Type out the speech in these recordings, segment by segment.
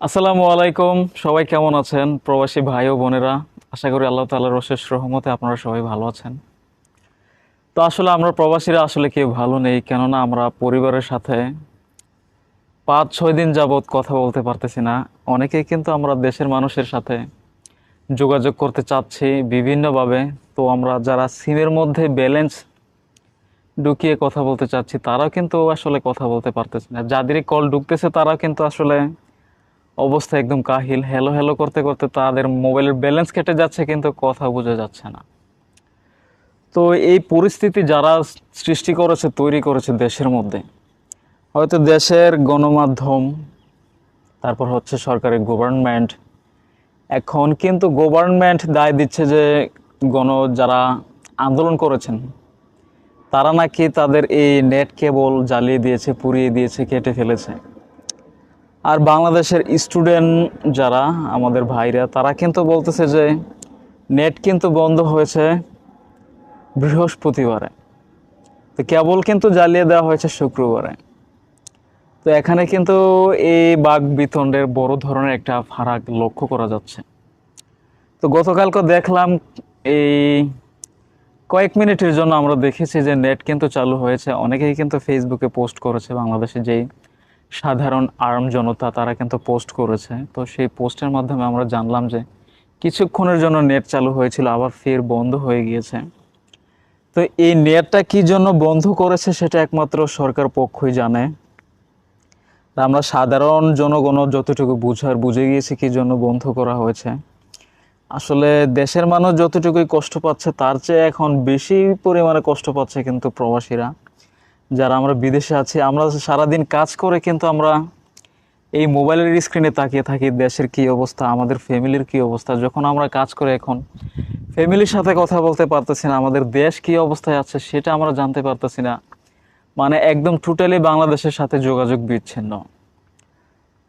আসসালামু আলাইকুম। সবাই কেমন আছেন? প্রবাসী ভাই ও বোনেরা, আশা করি আল্লাহ তাআলার অশেষ রহমতে আপনারা সবাই ভালো আছেন। তো আসলে আমরা প্রবাসীরা আসলে কেউ ভালো নেই, কেননা আমরা পরিবারের সাথে পাঁচ, ছয় দিন যাবৎ কথা বলতে পারতেছি না। অনেকেই কিন্তু আমরা দেশের মানুষের সাথে যোগাযোগ করতে চাচ্ছি বিভিন্নভাবে। তো আমরা যারা সিমের মধ্যে ব্যালেন্স ঢুকিয়ে কথা বলতে চাচ্ছি, তারাও কিন্তু আসলে কথা বলতে পারতেছে না। যাদেরই কল ঢুকতেছে, তারাও কিন্তু আসলে অবস্থা একদম কাহিল। হ্যালো হ্যালো করতে করতে তাদের মোবাইলের ব্যালেন্স কেটে যাচ্ছে, কিন্তু কথা বোঝা যাচ্ছে না। তো এই পরিস্থিতি যারা সৃষ্টি করেছে, তৈরি করেছে দেশের মধ্যে, হয়তো দেশের গণমাধ্যম, তারপর হচ্ছে সরকারি গভর্নমেন্ট এখন কিন্তু গভর্নমেন্ট দায় দিচ্ছে যে গণ যারা আন্দোলন করেছেন, তারা নাকি তাদের এই নেট কেবল জ্বালিয়ে দিয়েছে, পুড়িয়ে দিয়েছে, কেটে ফেলেছে। আর বাংলাদেশের স্টুডেন্ট যারা, আমাদের ভাইরা, তারা কিন্তু বলতেছে যে নেট কিন্তু বন্ধ হয়েছে বৃহস্পতিবারে। তো কেবল কিন্তু জ্বালিয়ে দেওয়া হয়েছে শুক্রবারে। তো এখানে কিন্তু এই বাঘ বিতণ্ডের বড় ধরনের একটা ফারাক লক্ষ্য করা যাচ্ছে। তো গতকালকে দেখলাম এই কয়েক মিনিটের জন্য আমরা দেখেছি যে নেট কিন্তু চালু হয়েছে। অনেকেই কিন্তু ফেসবুকে পোস্ট করেছে বাংলাদেশে যেই সাধারণ আর্ম জনতা তারা কিন্তু পোস্ট করেছে। তো সেই পোস্টের মাধ্যমে আমরা জানলাম যে কিছুক্ষণের জন্য নেট চালু হয়েছিল, আবার ফের বন্ধ হয়ে গিয়েছে। তো এই নেটটা কি জন্য বন্ধ করেছে সেটা একমাত্র সরকার পক্ষই জানে। আমরা সাধারণ জনগণ যতটুকু বুঝার বুঝে গিয়েছি কি জন্য বন্ধ করা হয়েছে। আসলে দেশের মানুষ যতটুকুই কষ্ট পাচ্ছে, তার চেয়ে এখন বেশি পরিমাণে কষ্ট পাচ্ছে কিন্তু প্রবাসীরা। যারা আমরা বিদেশে আছি, আমরা সারাদিন কাজ করে কিন্তু আমরা এই মোবাইলের স্ক্রিনে তাকিয়ে থাকি, দেশের কি অবস্থা, আমাদের ফ্যামিলির কি অবস্থা, যখন আমরা কাজ করে এখন, ফ্যামিলির সাথে কথা বলতে পারতেছি না, আমাদের দেশ কি অবস্থায় আছে সেটা আমরা জানতে পারতেছি না। মানে একদম টোটালি বাংলাদেশের সাথে যোগাযোগ বিচ্ছিন্ন।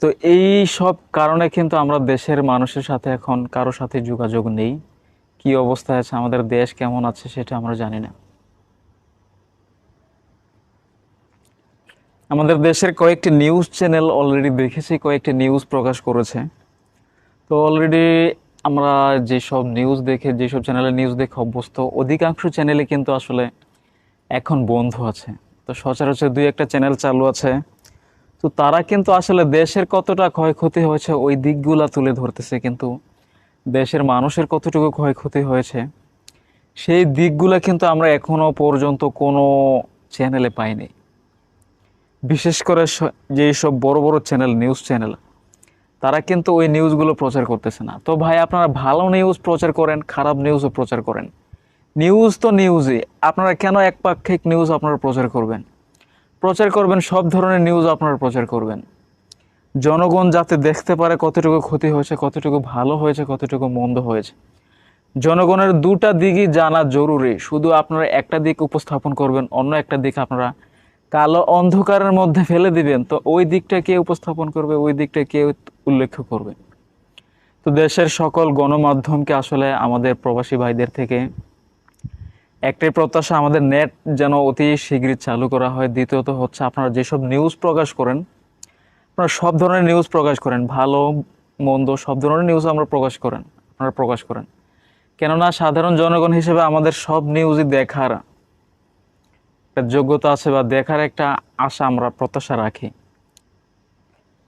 তো এই সব কারণে কিন্তু আমরা দেশের মানুষের সাথে এখন কারোর সাথে যোগাযোগ নেই। কি অবস্থায় আছে, আমাদের দেশ কেমন আছে সেটা আমরা জানি না। আমাদের দেশের কয়েকটি নিউজ চ্যানেল অলরেডি দেখেছি, কয়েকটি নিউজ প্রকাশ করেছে। তো অলরেডি আমরা যেসব নিউজ দেখে, যেসব চ্যানেলে নিউজ দেখে অভ্যস্ত, অধিকাংশ চ্যানেলে কিন্তু আসলে এখন বন্ধ আছে। তো সচরাচর দুই একটা চ্যানেল চালু আছে। তো তারা কিন্তু আসলে দেশের কতটা ক্ষয়ক্ষতি হয়েছে, ওই দিকগুলো তুলে ধরতেছে, কিন্তু দেশের মানুষের কতটুকু ক্ষয়ক্ষতি হয়েছে, সেই দিকগুলো কিন্তু আমরা এখনও পর্যন্ত কোনো চ্যানেলে পাইনি। বিশেষ করে যেই সব বড় বড় চ্যানেল নিউজ চ্যানেল তারা কিন্তু ওই নিউজগুলো প্রচার করতেছে না। তো ভাই, আপনারা ভালো নিউজ প্রচার করেন, খারাপ নিউজও প্রচার করেন। নিউজ তো নিউজই আপনারা কেন একপাক্ষিক নিউজ আপনারা প্রচার করবেন? প্রচার করবেন, সব ধরনের নিউজ আপনারা প্রচার করবেন। জনগণ যাতে দেখতে পারে কতটুকু ক্ষতি হয়েছে, কতটুকু ভালো হয়েছে, কতটুকু মন্দ হয়েছে। জনগণের দুটা দিকই জানা জরুরি। শুধু আপনারা একটা দিক উপস্থাপন করবেন, অন্য একটা দিক আপনারা কালো অন্ধকারের মধ্যে ফেলে দিবেন, তো ওই দিকটা কে উপস্থাপন করবে, ওই দিকটা কে উল্লেখ করবে? তো দেশের সকল গণমাধ্যমকে আসলে আমাদের প্রবাসী ভাইদের থেকে একটাই প্রত্যাশা, আমাদের নেট যেন অতি শীঘ্রই চালু করা হয়। দ্বিতীয়ত হচ্ছে, আপনারা যেসব নিউজ প্রকাশ করেন, আপনারা সব ধরনের নিউজ প্রকাশ করেন, ভালো, মন্দ, সব ধরনের নিউজ আমরা প্রকাশ করেন, আপনারা প্রকাশ করেন। কেননা সাধারণ জনগণ হিসেবে আমাদের সব নিউজই দেখার একটা যোগ্যতা আছে বা দেখার একটা আশা আমরা প্রত্যাশা রাখি।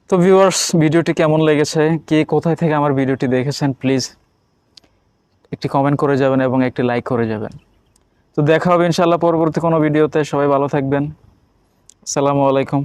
তো ভিউয়ার্স ভিডিওটি কেমন লেগেছে? কে কোথায় থেকে আমার ভিডিওটি দেখেছেন প্লিজ একটি কমেন্ট করে যাবেন এবং একটি লাইক করে যাবেন। তো দেখা হবে ইনশাল্লাহ পরবর্তী কোনো ভিডিওতে। সবাই ভালো থাকবেন। আসসালামু আলাইকুম।